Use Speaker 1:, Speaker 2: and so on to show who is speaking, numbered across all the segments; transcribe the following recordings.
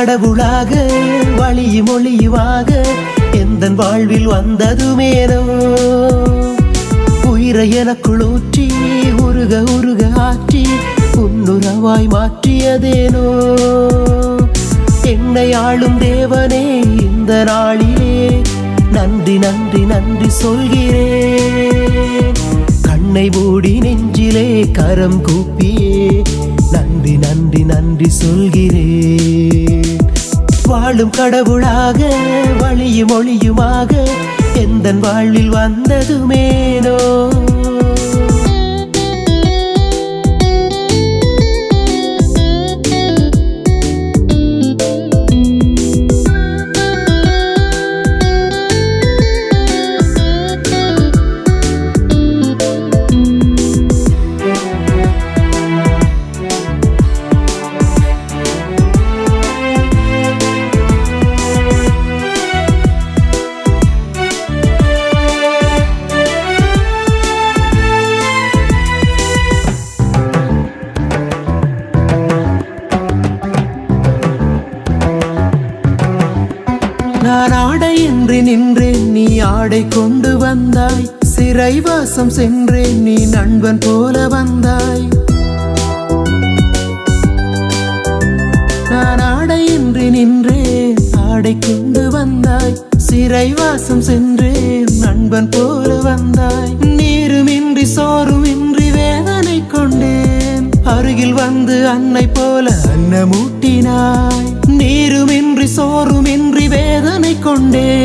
Speaker 1: கடவுளாக வழியும் ஒளியுமாக எந்த வாழ்வில் வந்ததுமேனோ உயிரை எனக்குள் ஊற்றி உருக உருக ஆற்றி உன்னுறவாய் மாற்றியதேனோ? என்னை ஆளும் தேவனே இந்த நாளிலே நன்றி நன்றி நன்றி சொல்கிறேன். கண்ணை மூடி நெஞ்சிலே கரம் கூப்பியே நன்றி நன்றி நன்றி சொல்கிறேன். வாழும் கடவுளாக வழியும் ஒளியுமாக எந்த வாழ்வில் வந்ததுமேனோ? ஆடை கொண்டு வந்தாய். சிறைவாசம் சென்றேன் நீ நண்பன் போல வந்தாய். நான் ஆடையின்றி நின்றேன் ஆடை கொண்டு வந்தாய். சிறைவாசம் சென்றேன் நண்பன் போல வந்தாய். நீருமின்றி சோறுமின்றி வேதனை கொண்டேன். அருகில் வந்து அன்னை போல அன்னமூட்டினாய். நீருமின்றி சோறுமின்றி வேதனை கொண்டேன்.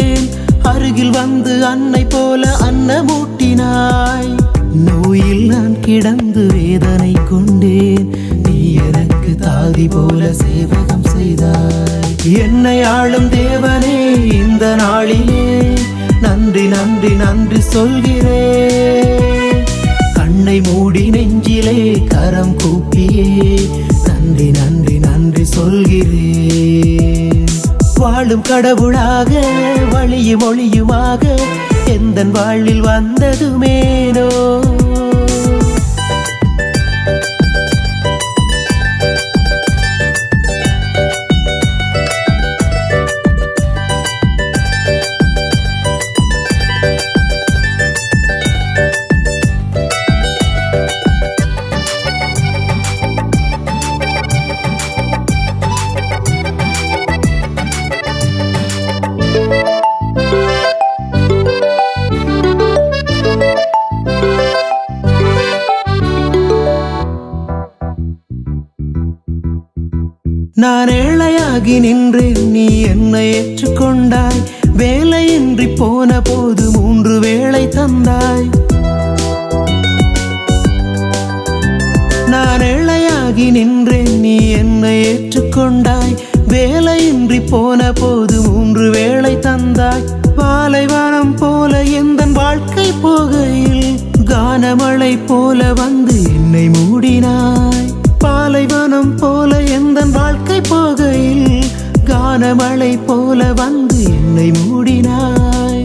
Speaker 1: அன்னை போல அன்னமூட்டினாய். நோயில் நான் கிடந்து வேதனை கொண்டேன். நீ எனக்கு தாதி போல சேவகம் செய்தாய். என்னை ஆளும் தேவனே இந்த நாளிலே நன்றி நன்றி நன்றி சொல்கிறேன். கண்ணை மூடி நெஞ்சிலே கரம் கூப்பியே நன்றி நன்றி நன்றி சொல்கிறேன். வாழும் கடவுளாக வழியும் ஒளியுமாக எந்த வாழ்வில் வந்ததுமேனோ? நான் ஏழையாகி நின்றேன். நீ என்னை ஏற்றுக்கொண்டாய். வேலையின்றி போன போது மூன்று வேளை தந்தாய். நான் ஏழையாகி நின்றேன். நீ என்னை ஏற்றுக்கொண்டாய். வேலையின்றி போன போது மூன்று வேளை தந்தாய். பாலைவனம் போல எந்த வாழ்க்கை போகையில் கானமழை போல வந்து என்னை மூடினாய். பாலைவனம் போல எந்த வாழ்க்கை போகையில் கானமழை போல வந்து என்னை மூடினாய்.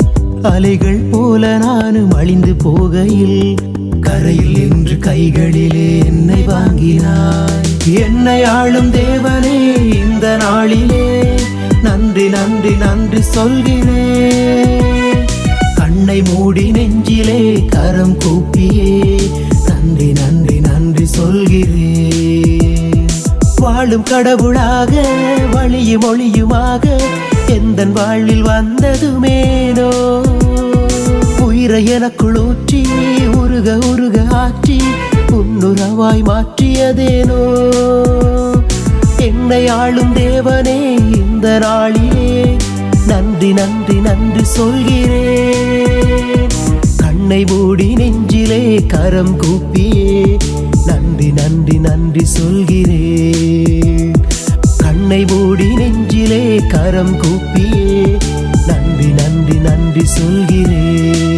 Speaker 1: அலைகள் போல நானும் அழிந்து போகையில் கரையில் என்று கைகளிலே என்னை வாங்கினாய். என்னை ஆளும் தேவனே இந்த நாளிலே நன்றி நன்றி நன்றி சொல்கிறேன் கண்ணை மூடி நெஞ்சிலே கரம் கூப்பியே நன்றி நன்றி நன்றி சொல்கிறேன் வாழும் கடவுளாக வழியும் ஒளியுமாக எந்த வாழ்வில் வந்ததுமேனோ? உயிரை எனக்குள் ஊற்றி உருக உருக ஆற்றி உன்னுறவாய் மாற்றியதேனோ? என்னை ஆளும் தேவனே இந்த நாளிலே நன்றி நன்றி நன்றி சொல்கிறேன். கண்ணை மூடி நெஞ்சிலே கரம் கூப்பியே நன்றி நன்றி நன்றி சொல்கிறேன். கரம் கூப்பியே. நன்றி நன்றி நன்றி சொல்கிறேன்.